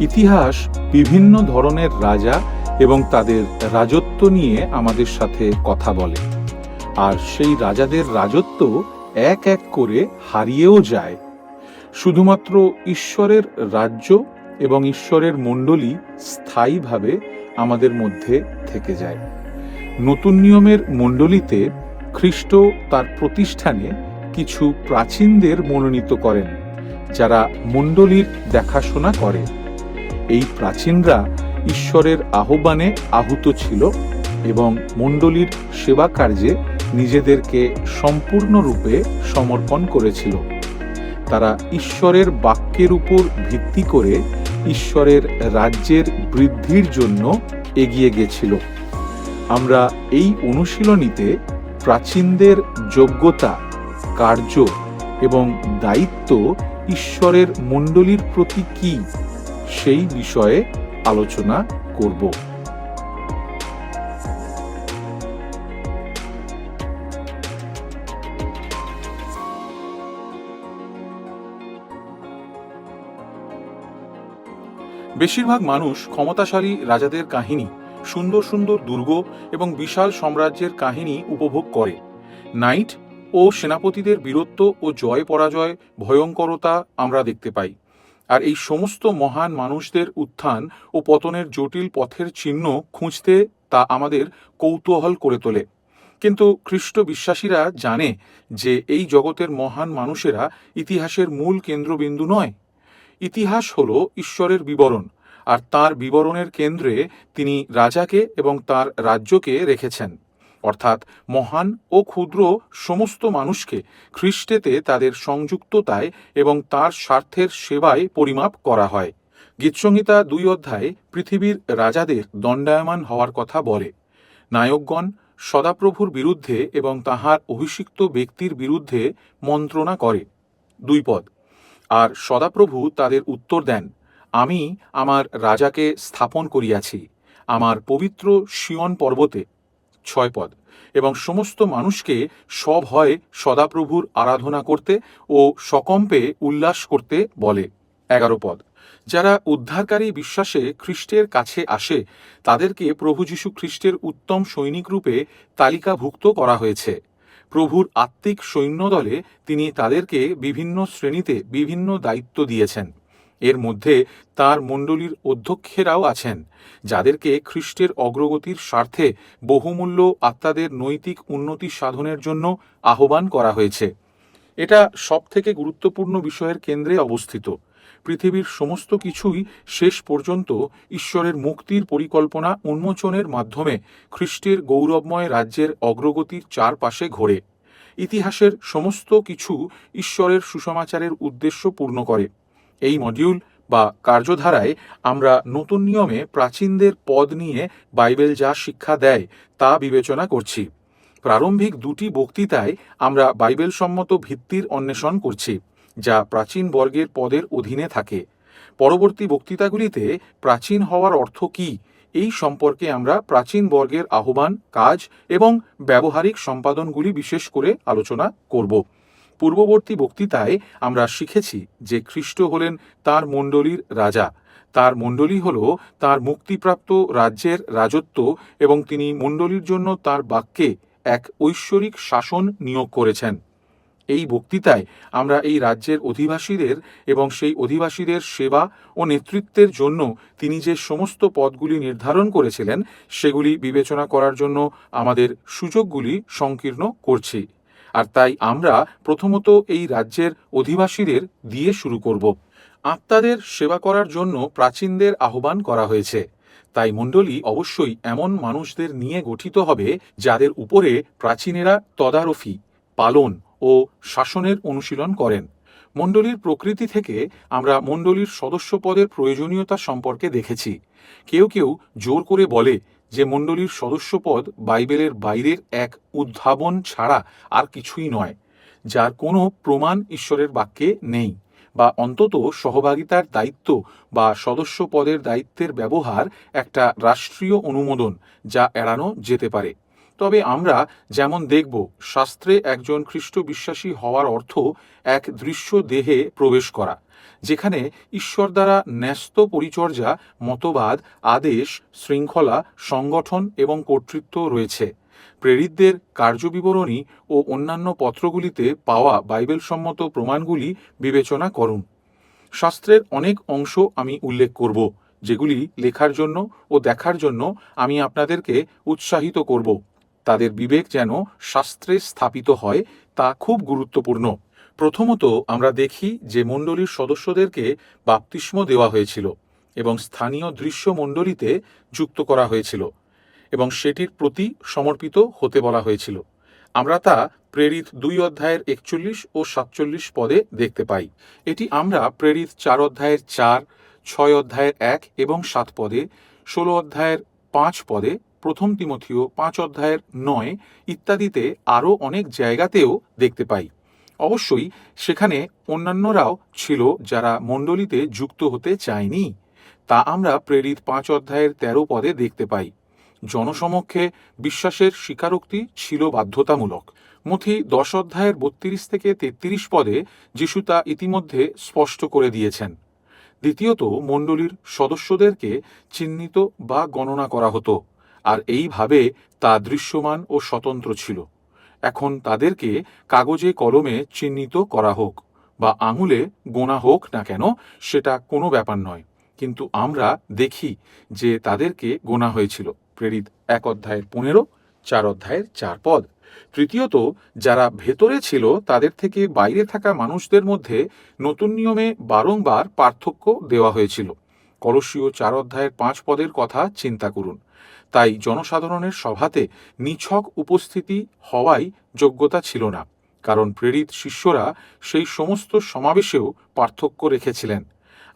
ইতিহাস বিভিন্ন ধরনের রাজা এবং তাদের রাজত্ব নিয়ে আমাদের সাথে কথা বলে। আর সেই রাজাদের রাজত্ব এক এক করে হারিয়েও যায়। শুধুমাত্র ঈশ্বরের রাজ্য এবং ঈশ্বরের মণ্ডলী স্থায়ীভাবে আমাদের মধ্যে থেকে যায়। নতুন নিয়মের মণ্ডলীতে খ্রিস্ট তার প্রতিষ্ঠানে কিছু প্রাচীনদের মনোনীত করেন, যারা মণ্ডলীর দেখাশোনা করে। এই প্রাচীনরা ঈশ্বরের আহ্বানে আহুত ছিল এবং মণ্ডলীর সেবা কার্যে নিজেদেরকে সম্পূর্ণরূপে সমর্পণ করেছিল। তারা ঈশ্বরের বাক্যের উপর ভিত্তি করে ঈশ্বরের রাজ্যের বৃদ্ধির জন্য এগিয়ে গেছিল। আমরা এই অনুশীলনীতে প্রাচীনদের যোগ্যতা, কার্য এবং দায়িত্ব ঈশ্বরের মণ্ডলীর প্রতি কি সেই বিষয়ে আলোচনা করব। বেশিরভাগ মানুষ ক্ষমতাশালী রাজাদের কাহিনী সুন্দর সুন্দর দুর্গ এবং বিশাল সাম্রাজ্যের কাহিনী উপভোগ করে। নাইট ও সেনাপতিদের বীরত্ব ও জয় পরাজয় ভয়ঙ্করতা আমরা দেখতে পাই। আর এই সমস্ত মহান মানুষদের উত্থান ও পতনের জটিল পথের চিহ্ন খুঁজতে তা আমাদের কৌতূহল করে তোলে। কিন্তু খ্রিস্ট বিশ্বাসীরা জানে যে এই জগতের মহান মানুষেরা ইতিহাসের মূল কেন্দ্রবিন্দু নয়। ইতিহাস হল ঈশ্বরের বিবরণ, আর তার বিবরণের কেন্দ্রে তিনি রাজাকে এবং তার রাজ্যকে রেখেছেন। অর্থাৎ মহান ও ক্ষুদ্র সমস্ত মানুষকে খ্রিস্টেতে তাদের সংযুক্ততায় এবং তার স্বার্থের সেবায় পরিমাপ করা হয়। গীতসংহিতা দুই অধ্যায়ে পৃথিবীর রাজাদের দণ্ডায়মান হওয়ার কথা বলে। নায়কগণ সদাপ্রভুর বিরুদ্ধে এবং তাহার অভিষিক্ত ব্যক্তির বিরুদ্ধে মন্ত্রণা করে। দুই পদ। আর সদাপ্রভু তাদের উত্তর দেন, আমি আমার রাজাকে স্থাপন করিয়াছি। আমার পবিত্র শিয়ন পর্বতে ছয় পদ। এবং সমস্ত মানুষকে সব হয় সদাপ্রভুর আরাধনা করতে ও সকম্পে উল্লাস করতে বলে। এগারো পদ। যারা উদ্ধারকারী বিশ্বাসে খ্রিস্টের কাছে আসে, তাদেরকে প্রভু যীশু খ্রিস্টের উত্তম সৈনিক রূপে তালিকাভুক্ত করা হয়েছে। প্রভুর আত্মিক সৈন্যদলে তিনি তাদেরকে বিভিন্ন শ্রেণীতে বিভিন্ন দায়িত্ব দিয়েছেন। এর মধ্যে তার মণ্ডলীর অধ্যক্ষেরাও আছেন, যাদেরকে খ্রিস্টের অগ্রগতির স্বার্থে বহুমূল্য আত্মাদের নৈতিক উন্নতি সাধনের জন্য আহ্বান করা হয়েছে। এটা সবথেকে গুরুত্বপূর্ণ বিষয়ের কেন্দ্রে অবস্থিত। পৃথিবীর সমস্ত কিছুই শেষ পর্যন্ত ঈশ্বরের মুক্তির পরিকল্পনা উন্মোচনের মাধ্যমে খ্রিস্টের গৌরবময় রাজ্যের অগ্রগতির চারপাশে ঘোরে। ইতিহাসের সমস্ত কিছু ঈশ্বরের সুসমাচারের উদ্দেশ্য পূর্ণ করে। এই মডিউল বা কার্যধারায় আমরা নতুন নিয়মে প্রাচীনদের পদ নিয়ে বাইবেল যা শিক্ষা দেয় তা বিবেচনা করছি। প্রারম্ভিক দুটি বক্তৃতায় আমরা বাইবেল সম্মত ভিত্তির অন্বেষণ করছি, যা প্রাচীন বর্গের পদের অধীনে থাকে। পরবর্তী বক্তৃতাগুলিতে প্রাচীন হওয়ার অর্থ কী, এই সম্পর্কে আমরা প্রাচীন বর্গের আহ্বান, কাজ এবং ব্যবহারিক সম্পাদনগুলি বিশেষ করে আলোচনা করব। পূর্ববর্তী বক্তৃতায় আমরা শিখেছি যে খ্রিস্ট হলেন তার মণ্ডলীর রাজা। তার মণ্ডলী হল তার মুক্তিপ্রাপ্ত রাজ্যের রাজত্ব এবং তিনি মণ্ডলীর জন্য তার বাক্যে এক ঐশ্বরিক শাসন নিয়োগ করেছেন। এই বক্তৃতায় আমরা এই রাজ্যের অধিবাসীদের এবং সেই অধিবাসীদের সেবা ও নেতৃত্বের জন্য তিনি যে সমস্ত পদগুলি নির্ধারণ করেছিলেন, সেগুলি বিবেচনা করার জন্য আমাদের সুযোগগুলি সংকীর্ণ করছি। আর তাই আমরা প্রথমত এই রাজ্যের অধিবাসীদের দিয়ে শুরু করব। আত্মাদের সেবা করার জন্য প্রাচীনদের আহ্বান করা হয়েছে। তাই মণ্ডলী অবশ্যই এমন মানুষদের নিয়ে গঠিত হবে যাদের উপরে প্রাচীনেরা তদারফি, পালন ও শাসনের অনুশীলন করেন। মণ্ডলীর প্রকৃতি থেকে আমরা মণ্ডলীর সদস্য পদের প্রয়োজনীয়তা সম্পর্কে দেখেছি। কেউ কেউ জোর করে বলে যে মণ্ডলীর সদস্যপদ বাইবেলের বাইরের এক উদ্ভাবন ছাড়া আর কিছুই নয়, যার কোনো প্রমাণ ঈশ্বরের বাক্যে নেই, বা অন্তত সহভাগিতার দায়িত্ব বা সদস্য পদের দায়িত্বের ব্যবহার একটা রাষ্ট্রীয় অনুমোদন যা এড়ানো যেতে পারে। তবে আমরা যেমন দেখব, শাস্ত্রে একজন খ্রিস্ট বিশ্বাসী হওয়ার অর্থ এক দৃশ্য দেহে প্রবেশ করা, যেখানে ঈশ্বর দ্বারা ন্যস্ত পরিচর্যা, মতবাদ, আদেশ, শৃঙ্খলা, সংগঠন এবং কর্তৃত্ব রয়েছে। প্রেরিতদের কার্যবিবরণী ও অন্যান্য পত্রগুলিতে পাওয়া বাইবেল সম্মত প্রমাণগুলি বিবেচনা করুন। শাস্ত্রের অনেক অংশ আমি উল্লেখ করব, যেগুলি লেখার জন্য ও দেখার জন্য আমি আপনাদেরকে উৎসাহিত করব। তাদের বিবেক যেন শাস্ত্রে স্থাপিত হয়, তা খুব গুরুত্বপূর্ণ। প্রথমত আমরা দেখি যে মণ্ডলীর সদস্যদেরকে বাপতিস্ম দেওয়া হয়েছিল এবং স্থানীয় দৃশ্য মণ্ডলীতে যুক্ত করা হয়েছিল এবং সেটির প্রতি সমর্পিত হতে বলা হয়েছিল। আমরা তা প্রেরিত দুই অধ্যায়ের একচল্লিশ ও সাতচল্লিশ পদে দেখতে পাই। এটি আমরা প্রেরিত চার অধ্যায়ের চার, ছয় অধ্যায়ের এক এবং সাত পদে, ষোলো অধ্যায়ের পাঁচ পদে প্রথম তিমথিও পাঁচ অধ্যায়ের নয় ইত্যাদিতে আরও অনেক জায়গাতেও দেখতে পাই। অবশ্যই সেখানে অন্যান্যরাও ছিল যারা মণ্ডলীতে যুক্ত হতে চায়নি। তা আমরা প্রেরিত পাঁচ অধ্যায়ের তেরো পদে দেখতে পাই। জনসমক্ষে বিশ্বাসের স্বীকারোক্তি ছিল বাধ্যতামূলক। মথি দশ অধ্যায়ের বত্রিশ থেকে তেত্রিশ পদে যিশু তা ইতিমধ্যে স্পষ্ট করে দিয়েছেন। দ্বিতীয়ত, মণ্ডলীর সদস্যদেরকে চিহ্নিত বা গণনা করা হতো। আর এইভাবে তা দৃশ্যমান ও স্বতন্ত্র ছিল। এখন তাদেরকে কাগজে কলমে চিহ্নিত করা হোক বা আঙুলে গোনা হোক না কেন, সেটা কোনো ব্যাপার নয়। কিন্তু আমরা দেখি যে তাদেরকে গোনা হয়েছিল। প্রেরিত এক অধ্যায়ের পনেরো, চার অধ্যায়ের চার পদ। তৃতীয়ত, যারা ভেতরে ছিল, তাদের থেকে বাইরে থাকা মানুষদের মধ্যে নতুন নিয়মে বারংবার পার্থক্য দেওয়া হয়েছিল। কলসীয় চার অধ্যায়ের পাঁচ পদের কথা চিন্তা করুন। তাই জনসাধারণের সভাতে নিছক উপস্থিতি হওয়াই যোগ্যতা ছিল না, কারণ প্রেরিত শিষ্যরা সেই সমস্ত সমাবেশেও পার্থক্য রেখেছিলেন।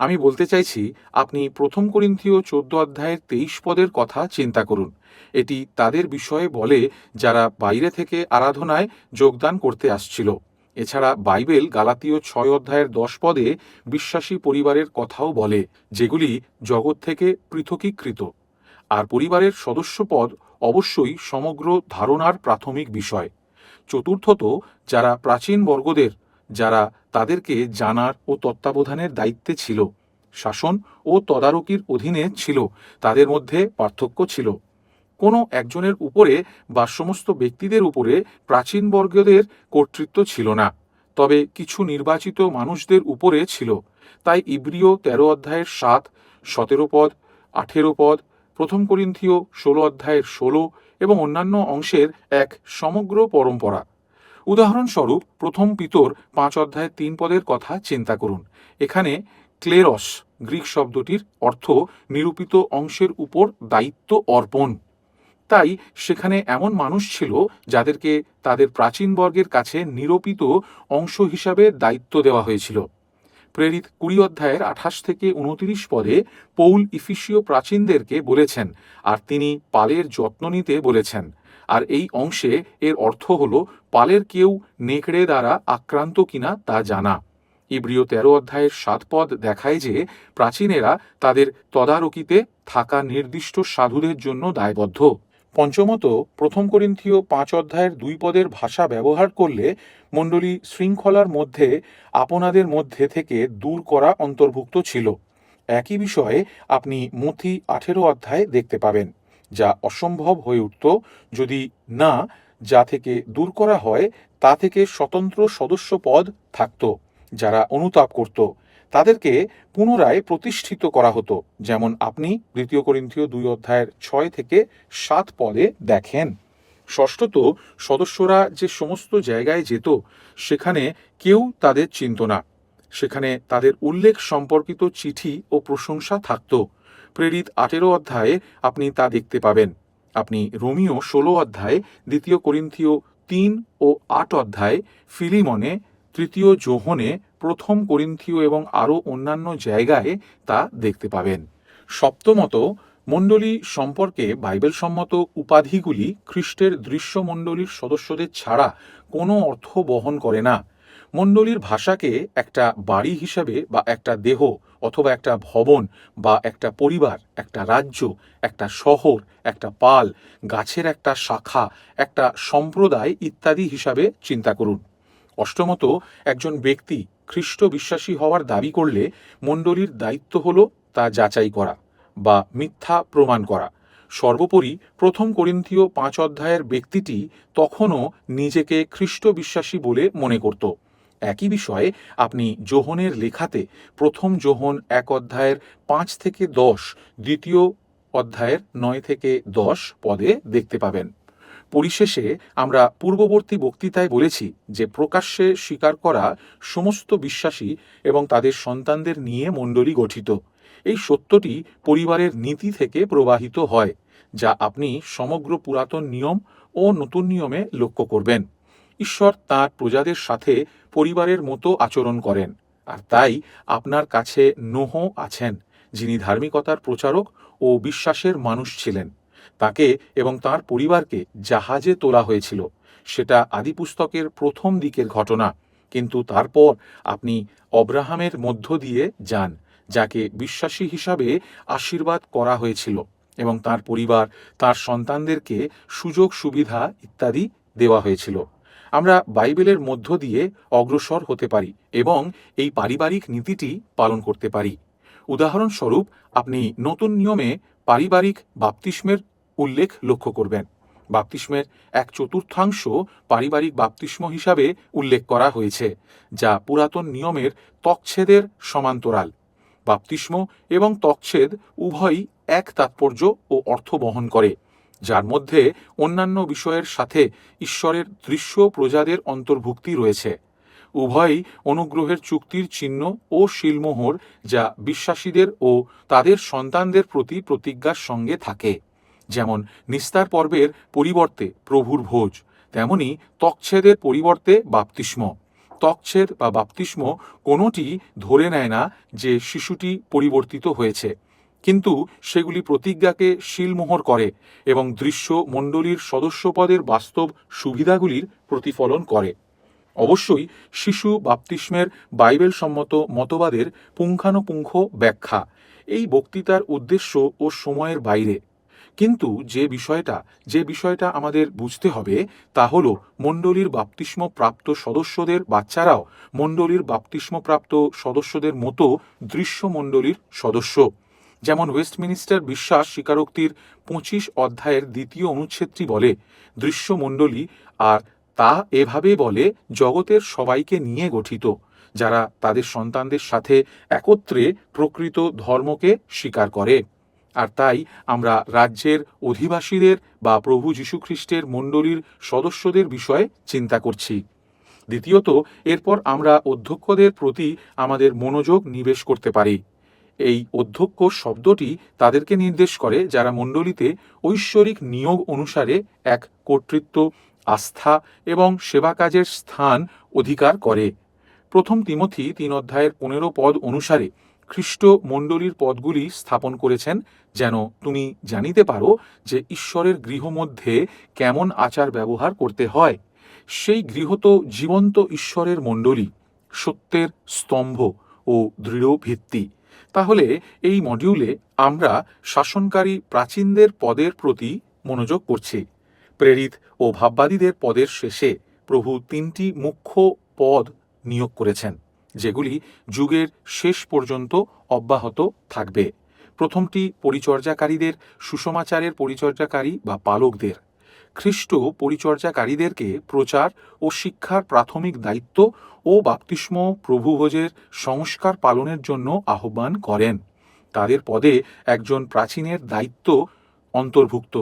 আমি বলতে চাইছি, আপনি প্রথম করিন্থীয় চোদ্দ অধ্যায়ের তেইশ পদের কথা চিন্তা করুন। এটি তাদের বিষয়ে বলে যারা বাইরে থেকে আরাধনায় যোগদান করতে আসছিল। এছাড়া বাইবেল গালাতীয় ছয় অধ্যায়ের দশ পদে বিশ্বাসী পরিবারের কথাও বলে, যেগুলি জগৎ থেকে পৃথকীকৃত। আর পরিবারের সদস্যপদ অবশ্যই সমগ্র ধারণার প্রাথমিক বিষয়। চতুর্থত, যারা প্রাচীন বর্গদের, যারা তাদেরকে জানার ও তত্ত্বাবধানের দায়িত্বে ছিল, শাসন ও তদারকির অধীনে ছিল, তাদের মধ্যে পার্থক্য ছিল। কোনো একজনের উপরে বা সমস্ত ব্যক্তিদের উপরে প্রাচীন বর্গদের কর্তৃত্ব ছিল না, তবে কিছু নির্বাচিত মানুষদের উপরে ছিল। তাই ইব্রিয় তেরো অধ্যায়ের সাত, সতেরো পদ, আঠেরো পদ প্রথম করিন্থীয় ষোলো অধ্যায়ের ষোলো এবং অন্যান্য অংশের এক সমগ্র পরম্পরা। উদাহরণস্বরূপ, প্রথম পিতর পাঁচ অধ্যায়ের তিন পদের কথা চিন্তা করুন। এখানে ক্লেরস গ্রিক শব্দটির অর্থ নিরূপিত অংশের উপর দায়িত্ব অর্পণ। তাই সেখানে এমন মানুষ ছিল যাদেরকে তাদের প্রাচীন বর্গের কাছে নিরূপিত অংশ হিসাবে দায়িত্ব দেওয়া হয়েছিল। প্রেরিত কুড়ি অধ্যায়ের আঠাশ থেকে উনতিরিশ পদে পৌল ইফিসীয় প্রাচীনদেরকে বলেছেন, আর তিনি পালের যত্ন নিতে বলেছেন। আর এই অংশে এর অর্থ হল, পালের কেউ নেকড়ে দ্বারা আক্রান্ত কিনা তা জানা। ইব্রিয় তেরো অধ্যায়ের সাত পদ দেখায় যে, প্রাচীনেরা তাদের তদারকিতে থাকা নির্দিষ্ট সাধুদের জন্য দায়বদ্ধ। পঞ্চমত, প্রথম করিন্থীয় পাঁচ অধ্যায়ের দুই পদের ভাষা ব্যবহার করলে মণ্ডলী শৃঙ্খলার মধ্যে, আপনাদের মধ্যে থেকে দূর করা অন্তর্ভুক্ত ছিল। একই বিষয়ে আপনি মথি আঠেরো অধ্যায় দেখতে পাবেন, যা অসম্ভব হয়ে উঠত যদি না, যা থেকে দূর করা হয়, তা থেকে স্বতন্ত্র সদস্য পদ থাকত, যারা অনুতাপ করত। তাদেরকে পুনরায় প্রতিষ্ঠিত করা হতো। যেমন আপনি দ্বিতীয় করিন্থীয় দুই অধ্যায়ের ছয় থেকে সাত পদে দেখেন। ষষ্ঠত, সদস্যরা যে সমস্ত জায়গায় যেত, সেখানে কেউ তাদের চিনত না। সেখানে তাদের উল্লেখ সম্পর্কিত চিঠি ও প্রশংসা থাকত। প্রেরিত আঠেরো অধ্যায়ে আপনি তা দেখতে পাবেন। আপনি রোমিও ষোলো অধ্যায়ে, দ্বিতীয় করিন্থীয় তিন ও আট অধ্যায়, ফিলিমনে, তৃতীয় যোহনে প্রথম করিন্থীয় এবং আরও অন্যান্য জায়গায় তা দেখতে পাবেন। সপ্তমত, মণ্ডলী সম্পর্কে বাইবেল সম্মত উপাধিগুলি খ্রিস্টের দৃশ্যমণ্ডলীর সদস্যদের ছাড়া কোনো অর্থ বহন করে না। মণ্ডলীর ভাষাকে একটা বাড়ি হিসাবে বা একটা দেহ অথবা একটা ভবন বা একটা পরিবার, একটা রাজ্য, একটা শহর, একটা পাল, গাছের একটা শাখা, একটা সম্প্রদায় ইত্যাদি হিসাবে চিন্তা করুন। অষ্টমত, একজন ব্যক্তি খ্রিস্ট বিশ্বাসী হওয়ার দাবি করলে মণ্ডলীর দায়িত্ব হল তা যাচাই করা বা মিথ্যা প্রমাণ করা। সর্বোপরি প্রথম করিন্থীয় পাঁচ অধ্যায়ের ব্যক্তিটি তখনও নিজেকে খ্রিস্ট বিশ্বাসী বলে মনে করত। একই বিষয়ে আপনি যোহনের লেখাতে প্রথম যোহন এক অধ্যায়ের পাঁচ থেকে দশ, দ্বিতীয় অধ্যায়ের নয় থেকে দশ পদে দেখতে পাবেন। পরিশেষে আমরা পূর্ববর্তী বক্তৃতায় বলেছি যে প্রকাশ্যে স্বীকার করা সমস্ত বিশ্বাসী এবং তাদের সন্তানদের নিয়ে মণ্ডলী গঠিত। এই সত্যটি পরিবারের নীতি থেকে প্রবাহিত হয়, যা আপনি সমগ্র পুরাতন নিয়ম ও নতুন নিয়মে লক্ষ্য করবেন। ঈশ্বর তাঁর প্রজাদের সাথে পরিবারের মতো আচরণ করেন, আর তাই আপনার কাছে নোহ আছেন, যিনি ধার্মিকতার প্রচারক ও বিশ্বাসের মানুষ ছিলেন। তাকে এবং তার পরিবারকে জাহাজে তোলা হয়েছিল। সেটা আদিপুস্তকের প্রথম দিকের ঘটনা। কিন্তু তারপর আপনি অব্রাহামের মধ্য দিয়ে যান, যাকে বিশ্বাসী হিসাবে আশীর্বাদ করা হয়েছিল এবং তার পরিবার, তার সন্তানদেরকে সুযোগ, সুবিধা ইত্যাদি দেওয়া হয়েছিল। আমরা বাইবেলের মধ্য দিয়ে অগ্রসর হতে পারি এবং এই পারিবারিক নীতিটি পালন করতে পারি। উদাহরণস্বরূপ, আপনি নতুন নিয়মে পারিবারিক বাপতিস্মের উল্লেখ লক্ষ্য করবেন। বাপতিস্মের এক চতুর্থাংশ পারিবারিক বাপতিস্ম হিসাবে উল্লেখ করা হয়েছে, যা পুরাতন নিয়মের তকছেদের সমান্তরাল। বাপতিস্ম এবং তকছেদ উভয়ই এক তাৎপর্য ও অর্থ বহন করে, যার মধ্যে অন্যান্য বিষয়ের সাথে ঈশ্বরের দৃশ্য প্রজাদের অন্তর্ভুক্তি রয়েছে। উভয়ই অনুগ্রহের চুক্তির চিহ্ন ও শিলমোহর যা বিশ্বাসীদের ও তাদের সন্তানদের প্রতি প্রতিজ্ঞার সঙ্গে থাকে। যেমন নিস্তার পর্বের পরিবর্তে প্রভুর ভোজ, তেমনি তকছেদের পরিবর্তে বাপতিস্ম। তকছেদ বা বাপতিস্ম কোনোটি ধরে নেয় না যে শিশুটি পরিবর্তিত হয়েছে, কিন্তু সেগুলি প্রতিজ্ঞাকে শিলমোহর করে এবং দৃশ্য মণ্ডলীর সদস্যপদের বাস্তব সুবিধাগুলির প্রতিফলন করে। অবশ্যই শিশু বাপতিস্মের বাইবেল সম্মত মতবাদের পুঙ্খানুপুঙ্খ ব্যাখ্যা। এই বক্তৃতার উদ্দেশ্য ও সময়ের বাইরে। কিন্তু যে বিষয়টা যে বিষয়টা আমাদের বুঝতে হবে তা হল মণ্ডলীর বাপতিস্ম প্রাপ্ত সদস্যদের বাচ্চারাও মণ্ডলীর বাপতিস্ম প্রাপ্ত সদস্যদের মতো দৃশ্য মণ্ডলীর সদস্য। যেমন ওয়েস্টমিনিস্টার বিশ্বাস স্বীকারোক্তির পঁচিশ অধ্যায়ের দ্বিতীয় অনুচ্ছেদটি বলে দৃশ্য মণ্ডলী আর তা এভাবে বলে জগতের সবাইকে নিয়ে গঠিত, যারা তাদের সন্তানদের সাথে একত্রে প্রকৃত ধর্মকে স্বীকার করে। আর তাই আমরা রাজ্যের অধিবাসীদের বা প্রভু যীশুখ্রিস্টের মণ্ডলীর সদস্যদের বিষয়ে চিন্তা করছি। দ্বিতীয়ত, এরপর আমরা অধ্যক্ষদের প্রতি আমাদের মনোযোগ নিবেশ করতে পারি। এই অধ্যক্ষ শব্দটি তাদেরকে নির্দেশ করে যারা মণ্ডলীতে ঐশ্বরিক নিয়োগ অনুসারে এক কর্তৃত্ব, আস্থা এবং সেবা কাজের স্থান অধিকার করে। প্রথম তিমথি তিন অধ্যায়ের পনেরো পদ অনুসারে খ্রিস্ট মণ্ডলীর পদগুলি স্থাপন করেছেন যেন তুমি জানিতে পারো যে ঈশ্বরের গৃহ মধ্যে কেমন আচার ব্যবহার করতে হয়। সেই গৃহ তো জীবন্ত ঈশ্বরের মণ্ডলী, সত্যের স্তম্ভ ও দৃঢ় ভিত্তি। তাহলে এই মডিউলে আমরা শাসনকারী প্রাচীনদের পদের প্রতি মনোযোগ করছি। প্রেরিত ও ভাববাদীদের পদের শেষে প্রভু তিনটি মুখ্য পদ নিয়োগ করেছেন, যেগুলি যুগের শেষ পর্যন্ত অব্যাহত থাকবে। প্রথমটি পরিচর্যাকারীদের, সুষমাচারের পরিচর্যাকারী বা পালকদের। খ্রিস্ট পরিচর্যাকারীদেরকে প্রচার ও শিক্ষার প্রাথমিক দায়িত্ব ও বাপ্তিস্ম প্রভুভোজের সংস্কার পালনের জন্য আহ্বান করেন। তাদের পদে একজন প্রাচীনের দায়িত্ব অন্তর্ভুক্ত,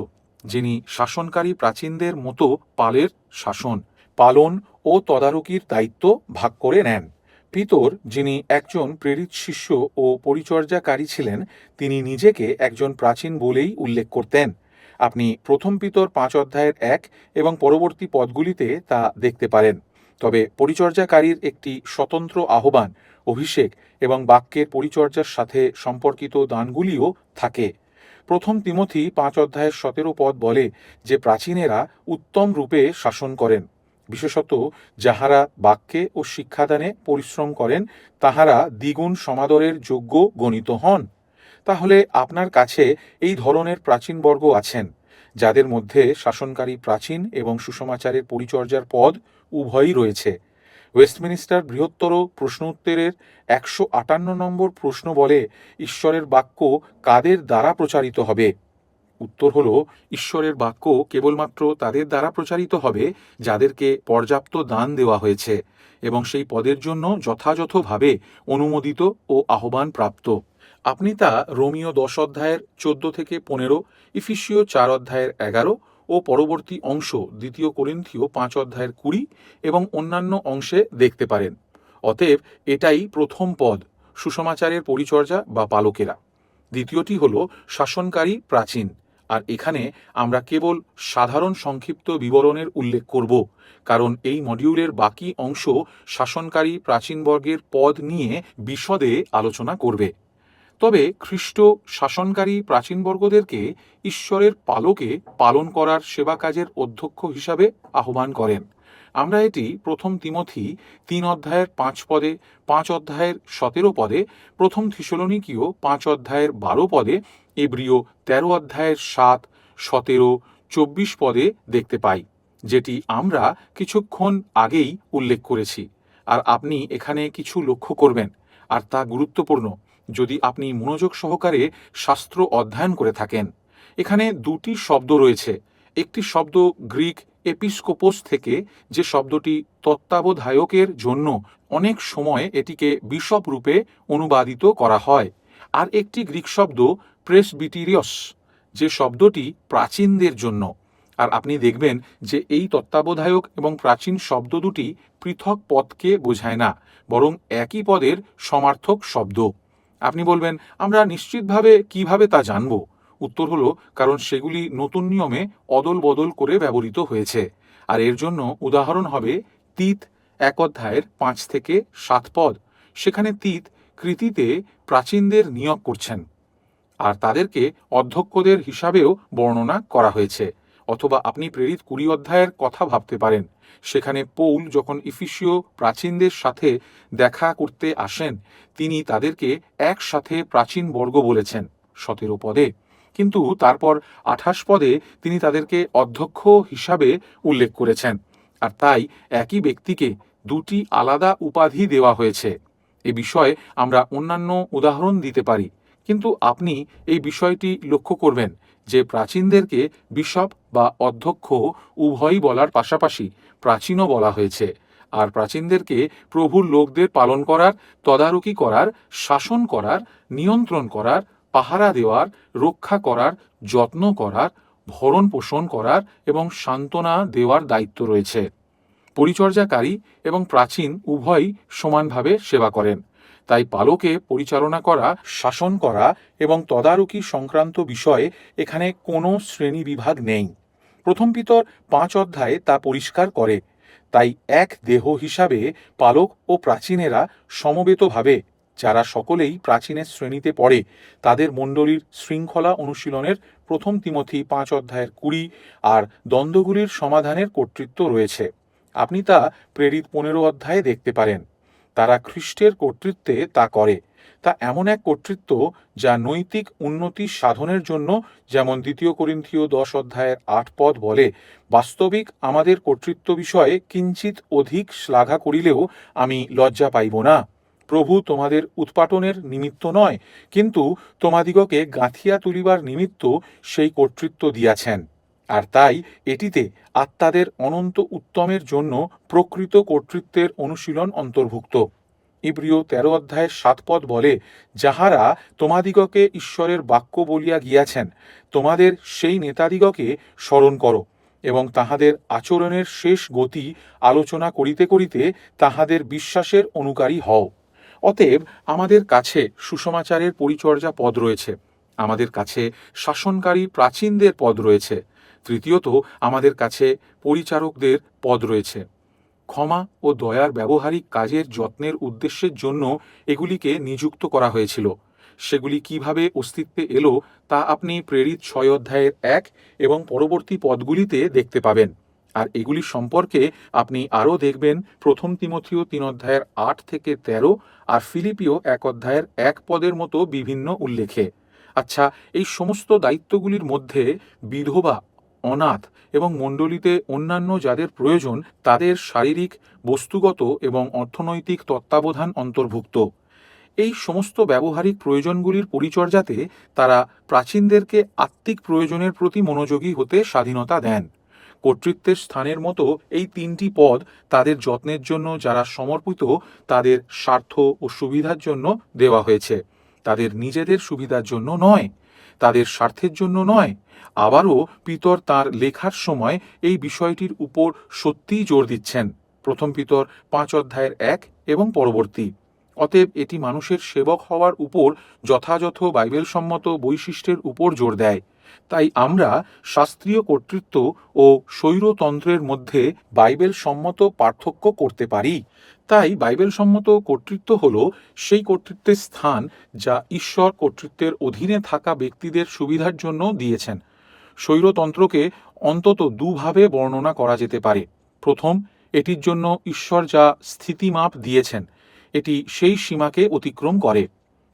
যিনি শাসনকারী প্রাচীনদের মতো পালের শাসন, পালন ও তদারকির দায়িত্ব ভাগ করে নেন। পিতর, যিনি একজন প্রেরিত শিষ্য ও পরিচর্যাকারী ছিলেন, তিনি নিজেকে একজন প্রাচীন বলেই উল্লেখ করতেন। আপনি প্রথম পিতর পাঁচ অধ্যায়ের এক এবং পরবর্তী পদগুলিতে তা দেখতে পারেন। তবে পরিচর্যাকারীর একটি স্বতন্ত্র আহ্বান, অভিষেক এবং বাক্যের পরিচর্যার সাথে সম্পর্কিত দানগুলিও থাকে। প্রথম তিমথি পাঁচ অধ্যায়ের সতেরো পদ বলে যে প্রাচীনেরা উত্তম রূপে শাসন করেন। বিশেষত যাহারা বাক্যে ও শিক্ষাদানে পরিশ্রম করেন, তাহারা দ্বিগুণ সমাদরের যোগ্য গণিত হন। তাহলে আপনার কাছে এই ধরনের প্রাচীন বর্গ আছেন, যাদের মধ্যে শাসনকারী প্রাচীন এবং সুষমাচারের পরিচর্যার পদ উভয়ই রয়েছে। ওয়েস্টমিনিস্টার বৃহত্তর প্রশ্ন উত্তরের একশো আটান্ন নম্বর প্রশ্ন বলে, ঈশ্বরের বাক্য কাদের দ্বারা প্রচারিত হবে? উত্তর হলো, ঈশ্বরের বাক্য কেবলমাত্র তাদের দ্বারা প্রচারিত হবে, যাদেরকে পর্যাপ্ত দান দেওয়া হয়েছে, এবং সেই পদের জন্য যথাযথভাবে অনুমোদিত ও আহ্বান প্রাপ্ত আপনি তা রোমিও দশ অধ্যায়ের চোদ্দ থেকে পনেরো, ইফিসীয় চার অধ্যায়ের এগারো ও পরবর্তী অংশ দ্বিতীয় করিন্থীয় পাঁচ অধ্যায়ের কুড়ি এবং অন্যান্য অংশে দেখতে পারেন। অতএব এটাই প্রথম পদ, সুষমাচারের পরিচর্যা বা পালকেরা। দ্বিতীয়টি হল, শাসনকারী প্রাচীন। আর এখানে আমরা কেবল সাধারণ সংক্ষিপ্ত বিবরণের উল্লেখ করব, কারণ এই মডিউলের বাকি অংশ শাসনকারী প্রাচীনবর্গের পদ নিয়ে বিশদে আলোচনা করবে। তবে খ্রিস্ট শাসনকারী প্রাচীনবর্গদেরকে ঈশ্বরের পালকে পালন করার সেবা কাজের অধ্যক্ষ হিসাবে আহ্বান করেন। আমরা এটি প্রথম তিমথি তিন অধ্যায়ের পাঁচ পদে, পাঁচ অধ্যায়ের সতেরো পদে, প্রথম থিসলনিকীয় পাঁচ অধ্যায়ের বারো পদে এব্রিয় তেরো অধ্যায়ের সাত, সতেরো, চব্বিশ পদে দেখতে পাই, যেটি আমরা কিছুক্ষণ আগেই উল্লেখ করেছি। আর আপনি এখানে কিছু লক্ষ্য করবেন, আর তা গুরুত্বপূর্ণ, যদি আপনি মনোযোগ সহকারে শাস্ত্র অধ্যয়ন করে থাকেন। এখানে দুটি শব্দ রয়েছে, একটি শব্দ গ্রিক এপিস্কোপোস থেকে, যে শব্দটি তত্ত্বাবধায়কের জন্য অনেক সময় এটিকে বিশপ রূপে অনুবাদিত করা হয়, আর একটি গ্রিক শব্দ প্রেসবিটিরিয়স যে শব্দটি প্রাচীনদের জন্য। আর আপনি দেখবেন যে এই তত্ত্বাবধায়ক এবং প্রাচীন শব্দ দুটি পৃথক পদকে বোঝায় না, বরং একই পদের সমার্থক শব্দ। আপনি বলবেন, আমরা নিশ্চিতভাবে কীভাবে তা জানব? উত্তর হলো, কারণ সেগুলি নতুন নিয়মে অদল বদল করে ব্যবহৃত হয়েছে। আর এর জন্য উদাহরণ হবে তিত এক অধ্যায়ের পাঁচ থেকে সাত পদ। সেখানে তিত কৃতিতে প্রাচীনদের নিয়োগ করছেন। আর তাদেরকে অধ্যক্ষদের হিসাবেও বর্ণনা করা হয়েছে। অথবা আপনি প্রেরিত কুড়ি অধ্যায়ের কথা ভাবতে পারেন। সেখানে পৌল যখন ইফিসীয় প্রাচীনদের সাথে দেখা করতে আসেন, তিনি তাদেরকে একসাথে প্রাচীন বর্গ বলেছেন সতেরো পদে। কিন্তু তারপর আঠাশ পদে তিনি তাদেরকে অধ্যক্ষ হিসাবে উল্লেখ করেছেন। আর তাই একই ব্যক্তিকে দুটি আলাদা উপাধি দেওয়া হয়েছে। এ বিষয়ে আমরা অন্যান্য উদাহরণ দিতে পারি। কিন্তু আপনি এই বিষয়টি লক্ষ্য করবেন যে প্রাচীনদেরকে বিশপ বা অধ্যক্ষ উভয়ই বলার পাশাপাশি প্রাচীনও বলা হয়েছে। আর প্রাচীনদেরকে প্রভুর লোকদের পালন করার, তদারকি করার, শাসন করার, নিয়ন্ত্রণ করার, পাহারা দেওয়ার, রক্ষা করার, যত্ন করার, ভরণ পোষণ করার এবং সান্ত্বনা দেওয়ার দায়িত্ব রয়েছে। পরিচর্যাকারী এবং প্রাচীন উভয়ই সমানভাবে সেবা করেন। তাই পালকে পরিচালনা করা, শাসন করা এবং তদারকি সংক্রান্ত বিষয়ে এখানে কোনো শ্রেণি বিভাগ নেই। প্রথম পিতর পাঁচ অধ্যায়ে তা পরিষ্কার করে। তাই এক দেহ হিসাবে পালক ও প্রাচীনেরা সমবেতভাবে, যারা সকলেই প্রাচীনের শ্রেণীতে পড়ে, তাদের মণ্ডলীর শৃঙ্খলা অনুশীলনের প্রথম তিমথি পাঁচ অধ্যায়ের কুড়ি আর দ্বন্দ্বগুলির সমাধানের কর্তৃত্ব রয়েছে। আপনি তা প্রেরিত পনেরো অধ্যায়ে দেখতে পারেন। তারা খ্রিস্টের কর্তৃত্বে তা করে। তা এমন এক কর্তৃত্ব যা নৈতিক উন্নতি সাধনের জন্য যেমন দ্বিতীয় করিন্থীয় দশ অধ্যায়ের আট পদ বলে, বাস্তবিক আমাদের কর্তৃত্ব বিষয়ে কিঞ্চিত অধিক শ্লাঘা করিলেও আমি লজ্জা পাইব না। প্রভু তোমাদের উৎপাটনের নিমিত্ত নয়, কিন্তু তোমাদিগকে গাঁথিয়া তুলিবার নিমিত্ত সেই কর্তৃত্ব দিয়াছেন। আর তাই এটিতে আত্মাদের অনন্ত উত্তমের জন্য প্রকৃত কর্তৃত্বের অনুশীলন অন্তর্ভুক্ত। ইব্রিয় তেরো অধ্যায়ের সাত পদ বলে, যাহারা তোমাদিগকে ঈশ্বরের বাক্য বলিয়া গিয়াছেন, তোমাদের সেই নেতাদিগকে স্মরণ করো এবং তাহাদের আচরণের শেষ গতি আলোচনা করিতে করিতে তাহাদের বিশ্বাসের অনুকারী হও। অতএব আমাদের কাছে সুষমাচারের পরিচর্যা পদ রয়েছে। আমাদের কাছে শাসনকারী প্রাচীনদের পদ রয়েছে। তৃতীয়ত আমাদের কাছে পরিচারকদের পদ রয়েছে। ক্ষমা ও দয়ার ব্যবহারিক কাজের যত্নের উদ্দেশ্যের জন্য এগুলিকে নিযুক্ত করা হয়েছিল। সেগুলি কীভাবে অস্তিত্বে এলো তা আপনি প্রেরিত ছয় অধ্যায়ের এক এবং পরবর্তী পদগুলিতে দেখতে পাবেন। আর এগুলি সম্পর্কে আপনি আরও দেখবেন প্রথম তিমথিও তিন অধ্যায়ের আট থেকে তেরো আর ফিলিপিও এক অধ্যায়ের এক পদের মতো বিভিন্ন উল্লেখে। আচ্ছা এই সমস্ত দায়িত্বগুলির মধ্যে বিধবা অনাথ এবং মণ্ডলীতে অন্যান্য যাদের প্রয়োজন, তাদের শারীরিক, বস্তুগত এবং অর্থনৈতিক তত্ত্বাবধান অন্তর্ভুক্ত। এই সমস্ত ব্যবহারিক প্রয়োজনগুলির পরিচর্যাতে তারা প্রাচীনদেরকে আত্মিক প্রয়োজনের প্রতি মনোযোগী হতে স্বাধীনতা দেন। কর্তৃত্বের স্থানের মতো এই তিনটি পদ তাদের যত্নের জন্য যারা সমর্পিত, তাদের স্বার্থ ও সুবিধার জন্য দেওয়া হয়েছে। তাদের নিজেদের সুবিধার জন্য নয়, তাদের স্বার্থের জন্য নয় আবারও পিতর তার লেখার সময় এই বিষয়টির উপর সত্যিই জোর দিচ্ছেন। প্রথম পিতর পাঁচ অধ্যায়ের এক এবং পরবর্তী। অতএব এটি মানুষের সেবক হওয়ার উপর যথাযথ বাইবেল সম্মত বৈশিষ্ট্যের উপর জোর দেয়। তাই আমরা শাস্ত্রীয় কর্তৃত্ব ও স্বৈরতন্ত্রের মধ্যে বাইবেল সম্মত পার্থক্য করতে পারি। তাই বাইবেল সম্মত কর্তৃত্ব হল সেই কর্তৃত্বের স্থান যা ঈশ্বর কর্তৃত্বের অধীনে থাকা ব্যক্তিদের সুবিধার জন্য দিয়েছেন। স্বৈরতন্ত্রকে অন্তত দুভাবে বর্ণনা করা যেতে পারে। প্রথম, এটির জন্য ঈশ্বর যা স্থিতিমাপ দিয়েছেন, এটি সেই সীমাকে অতিক্রম করে।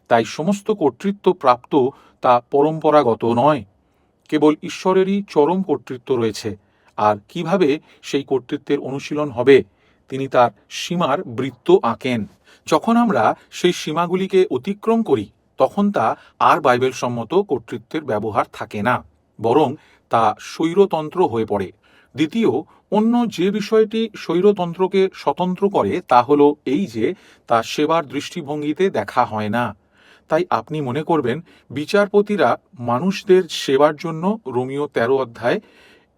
তাই সমস্ত কর্তৃত্ব প্রাপ্ত তা পরম্পরাগত নয়। কেবল ঈশ্বরেরই চরম কর্তৃত্ব রয়েছে। আর কীভাবে সেই কর্তৃত্বের অনুশীলন হবে, তিনি তার সীমার বৃত্ত আঁকেন। যখন আমরা সেই সীমাগুলিকে অতিক্রম করি, তখন তা আর বাইবেল সম্মত কর্তৃত্বের ব্যবহার থাকে না। বরং তা স্বৈরতন্ত্র হয়ে পড়ে। দ্বিতীয়, অন্য যে বিষয়টি স্বৈরতন্ত্রকে স্বতন্ত্র করে তা হলো এই যে, তা সেবার দৃষ্টিভঙ্গিতে দেখা হয় না। তাই আপনি মনে করবেন, বিচারপতিরা মানুষদের সেবার জন্য রোমিও তেরো অধ্যায়,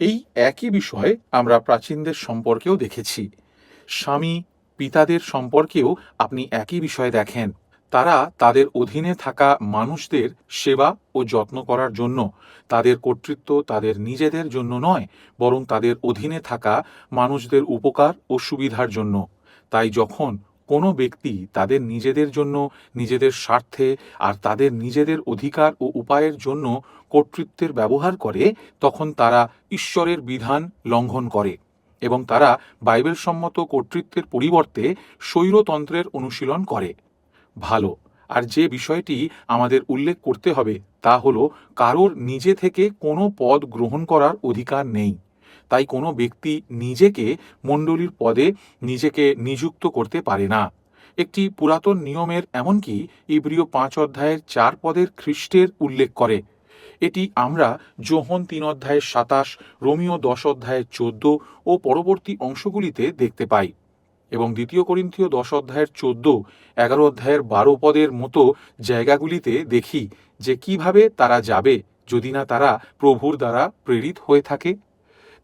এই একই বিষয়ে আমরা প্রাচীনদের সম্পর্কেও দেখেছি। স্বামী পিতাদের সম্পর্কেও আপনি একই বিষয়ে দেখেন। তারা তাদের অধীনে থাকা মানুষদের সেবা ও যত্ন করার জন্য, তাদের কর্তৃত্ব তাদের নিজেদের জন্য নয়, বরং তাদের অধীনে থাকা মানুষদের উপকার ও সুবিধার জন্য। তাই যখন কোনো ব্যক্তি তাদের নিজেদের জন্য, নিজেদের স্বার্থে আর তাদের নিজেদের অধিকার ও উপায়ের জন্য কর্তৃত্বের ব্যবহার করে, তখন তারা ঈশ্বরের বিধান লঙ্ঘন করে এবং তারা বাইবেল সম্মত কর্তৃত্বের পরিবর্তে স্বৈরতন্ত্রের অনুশীলন করে। ভালো। আর যে বিষয়টি আমাদের উল্লেখ করতে হবে তা হলো, কারোর নিজে থেকে কোনো পদ গ্রহণ করার অধিকার নেই। তাই কোনো ব্যক্তি নিজেকে মণ্ডলীর পদে নিজেকে নিযুক্ত করতে পারে না। একটি পুরাতন নিয়মের এমনকি ইব্রিয় পাঁচ অধ্যায়ের চার পদের খ্রিস্টের উল্লেখ করে। এটি আমরা যোহন তিন অধ্যায়ের সাতাশ রোমিও দশ অধ্যায়ের চোদ্দ ও পরবর্তী অংশগুলিতে দেখতে পাই। এবং দ্বিতীয় করিন্থীয় দশ অধ্যায়ের চোদ্দ, এগারো অধ্যায়ের বারো পদের মতো জায়গাগুলিতে দেখি যে কীভাবে তারা যাবে যদি না তারা প্রভুর দ্বারা প্রেরিত হয়ে থাকে।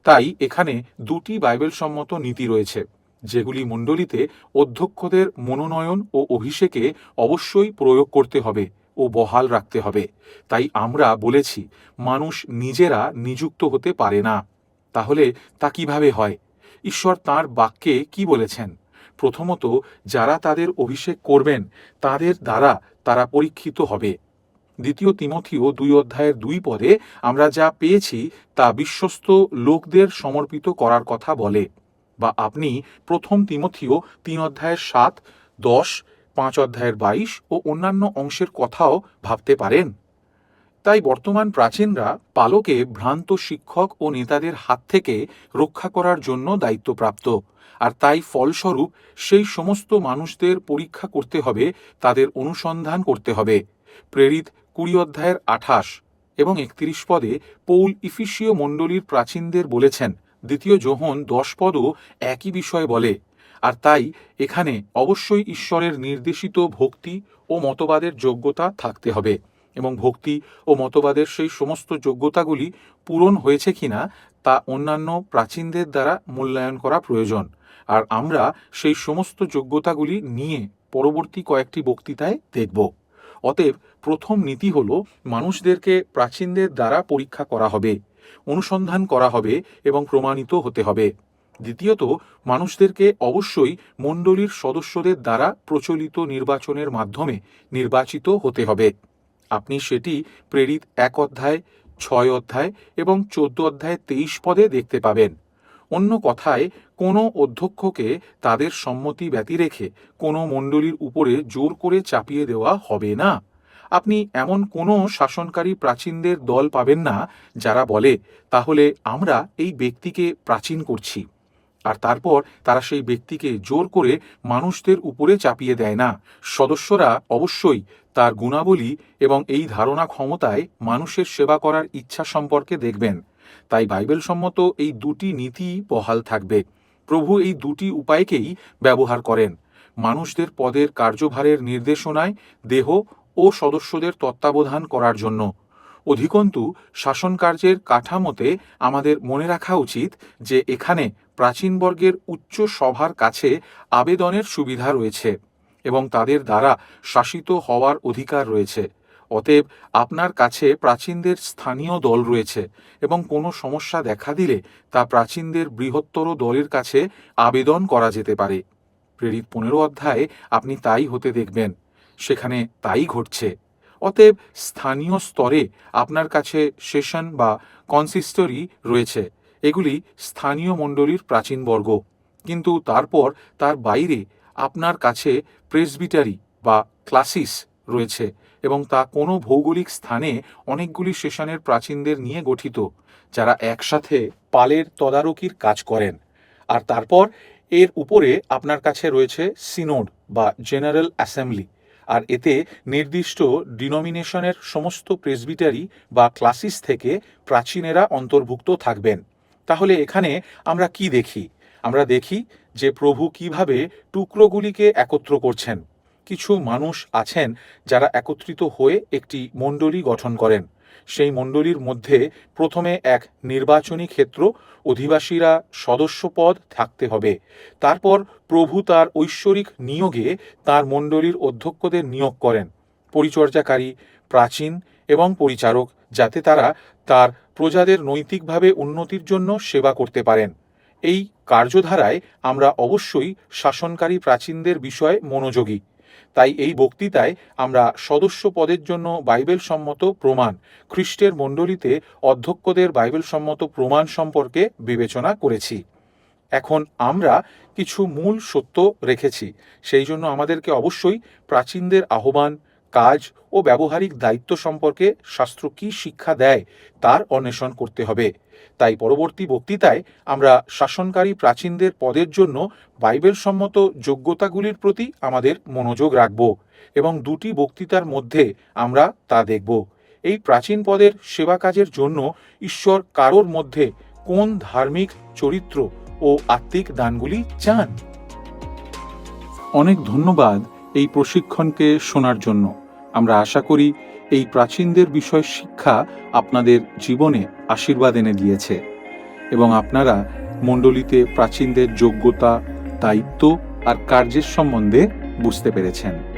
তাই এখানে দুটি বাইবেল সম্মত নীতি রয়েছে, যেগুলি মণ্ডলীতে অধ্যক্ষদের মনোনয়ন ও অভিষেকে অবশ্যই প্রয়োগ করতে হবে ও বহাল রাখতে হবে। তাই আমরা বলেছি, মানুষ নিজেরা নিযুক্ত হতে পারে না। তাহলে তা কীভাবে হয়? ঈশ্বর তার বাক্যে কি বলেছেন? প্রথমত, যারা তাদের অভিষেক করবেন, তাদের দ্বারা তারা পরীক্ষিত হবে। দ্বিতীয় তিমথিও দুই অধ্যায়ের দুই পদে আমরা যা পেয়েছি, তা বিশ্বস্ত লোকদের সমর্পিত করার কথা বলে। বা আপনি প্রথম তিমথিও তিন অধ্যায়ের সাত, দশ, পাঁচ অধ্যায়ের বাইশ ও অন্যান্য অংশের কথাও ভাবতে পারেন। তাই বর্তমান প্রাচীনরা পালকে ভ্রান্ত শিক্ষক ও নেতাদের হাত থেকে রক্ষা করার জন্য দায়িত্বপ্রাপ্ত। আর তাই ফলস্বরূপ সেই সমস্ত মানুষদের পরীক্ষা করতে হবে, তাদের অনুসন্ধান করতে হবে। প্রেরিত কুড়ি অধ্যায়ের আঠাশ এবং একত্রিশ পদে পৌল ইফিসীয় মণ্ডলীর প্রাচীনদের বলেছেন, দ্বিতীয় যোহন দশ পদও একই বিষয় বলে। আর তাই এখানে অবশ্যই ঈশ্বরের নির্দেশিত ভক্তি ও মতবাদের যোগ্যতা থাকতে হবে। এবং ভক্তি ও মতবাদের সেই সমস্ত যোগ্যতাগুলি পূরণ হয়েছে কিনা তা অন্যান্য প্রাচীনদের দ্বারা মূল্যায়ন করা প্রয়োজন। আর আমরা সেই সমস্ত যোগ্যতাগুলি নিয়ে পরবর্তী কয়েকটি বক্তৃতায় দেখব। অতএব প্রথম নীতি হল মানুষদেরকে প্রাচীনদের দ্বারা পরীক্ষা করা হবে, অনুসন্ধান করা হবে এবং প্রমাণিত হতে হবে। দ্বিতীয়ত, মানুষদেরকে অবশ্যই মণ্ডলীর সদস্যদের দ্বারা প্রচলিত নির্বাচনের মাধ্যমে নির্বাচিত হতে হবে। আপনি সেটি প্রেরিত এক অধ্যায়, ছয় অধ্যায় এবং চোদ্দ অধ্যায়, তেইশ পদে দেখতে পাবেন। অন্য কথায়, কোনো অধ্যক্ষকে তাদের সম্মতি ব্যতি রেখে কোনো মণ্ডলীর উপরে জোর করে চাপিয়ে দেওয়া হবে না। আপনি এমন কোনো শাসনকারী প্রাচীনদের দল পাবেন না যারা বলে, তাহলে আমরা এই ব্যক্তিকে প্রাচীন করছি। আর তারপর তারা সেই ব্যক্তিকে জোর করে মানুষদের উপরে চাপিয়ে দেয় না। সদস্যরা অবশ্যই তার গুণাবলী এবং এই ধারণা ক্ষমতায় মানুষের সেবা করার ইচ্ছা সম্পর্কে দেখবেন। তাই বাইবেল সম্মত এই দুটি নীতি বহাল থাকবে। প্রভু এই দুটি উপায়কেই ব্যবহার করেন। মানুষদের পদের কার্যভারের নির্দেশনায় দেহ ও সদস্যদের তত্ত্বাবধান করার জন্য। অধিকন্তু শাসনকার্যের কাঠামোতে আমাদের মনে রাখা উচিত যে এখানে প্রাচীনবর্গের উচ্চ সভার কাছে আবেদনের সুবিধা রয়েছে এবং তাদের দ্বারা শাসিত হওয়ার অধিকার রয়েছে। অতএব আপনার কাছে প্রাচীনদের স্থানীয় দল রয়েছে এবং কোনো সমস্যা দেখা দিলে তা প্রাচীনদের বৃহত্তর দলের কাছে আবেদন করা যেতে পারে। প্রেরিত পনেরো অধ্যায়ে আপনি তাই হতে দেখবেন, সেখানে তাই ঘটছে। অতএব স্থানীয় স্তরে আপনার কাছে সেশন বা কনসিস্টরি রয়েছে। এগুলি স্থানীয় মণ্ডলীর প্রাচীন বর্গ, কিন্তু তারপর তার বাইরে আপনার কাছে প্রেসবিটারি বা ক্লাসিস রয়েছে এবং তা কোনো ভৌগোলিক স্থানে অনেকগুলি সেশনের প্রাচীনদের নিয়ে গঠিত, যারা একসাথে পালের তদারকির কাজ করেন। আর তারপর এর উপরে আপনার কাছে রয়েছে সিনোড বা জেনারেল অ্যাসেম্বলি, আর এতে নির্দিষ্ট ডিনোমিনেশনের সমস্ত প্রেসবিটারি বা ক্লাসিস থেকে প্রাচীনেরা অন্তর্ভুক্ত থাকবেন। তাহলে এখানে আমরা কি দেখি? আমরা দেখি যে প্রভু কীভাবে টুকরোগুলিকে একত্র করছেন। কিছু মানুষ আছেন যারা একত্রিত হয়ে একটি মণ্ডলী গঠন করেন। সেই মণ্ডলীর মধ্যে প্রথমে এক নির্বাচনী ক্ষেত্র, অধিবাসীরা সদস্যপদ থাকতে হবে। তারপর প্রভু তার ঐশ্বরিক নিয়োগে তার মণ্ডলীর অধ্যক্ষদের নিয়োগ করেন। পরিচর্যাকারী, প্রাচীন এবং পরিচারক, যাতে তারা তার প্রজাদের নৈতিকভাবে উন্নতির জন্য সেবা করতে পারেন। এই কার্যধারায় আমরা অবশ্যই শাসনকারী প্রাচীনদের বিষয়ে মনোযোগী। তাই এই বক্তৃতায় আমরা সদস্য পদের জন্য বাইবেল সম্মত প্রমাণ, খ্রিস্টের মণ্ডলীতে অধ্যক্ষদের বাইবেল সম্মত প্রমাণ সম্পর্কে বিবেচনা করেছি। এখন আমরা কিছু মূল সত্য রেখেছি। সেই জন্য আমাদেরকে অবশ্যই প্রাচীনদের আহ্বান কাজ ও ব্যবহারিক দায়িত্ব সম্পর্কে শাস্ত্র কী শিক্ষা দেয় তার অন্বেষণ করতে হবে। তাই পরবর্তী বক্তৃতায় আমরা শাসনকারী প্রাচীনদের পদের জন্য বাইবেল সম্মত যোগ্যতাগুলির প্রতি আমাদের মনোযোগ রাখব এবং দুটি বক্তৃতার মধ্যে আমরা তা দেখব। এই প্রাচীন পদের সেবা কাজের জন্য ঈশ্বর কারোর মধ্যে কোন ধার্মিক, চরিত্র ও আত্মিক দানগুলি চান? অনেক ধন্যবাদ এই প্রশিক্ষণকে শোনার জন্য। আমরা আশা করি এই প্রাচীনদের বিষয় শিক্ষা আপনাদের জীবনে আশীর্বাদ এনে দিয়েছে। এবং আপনারা মণ্ডলীতে প্রাচীনদের যোগ্যতা, দায়িত্ব আর কার্যের সম্বন্ধে বুঝতে পেরেছেন।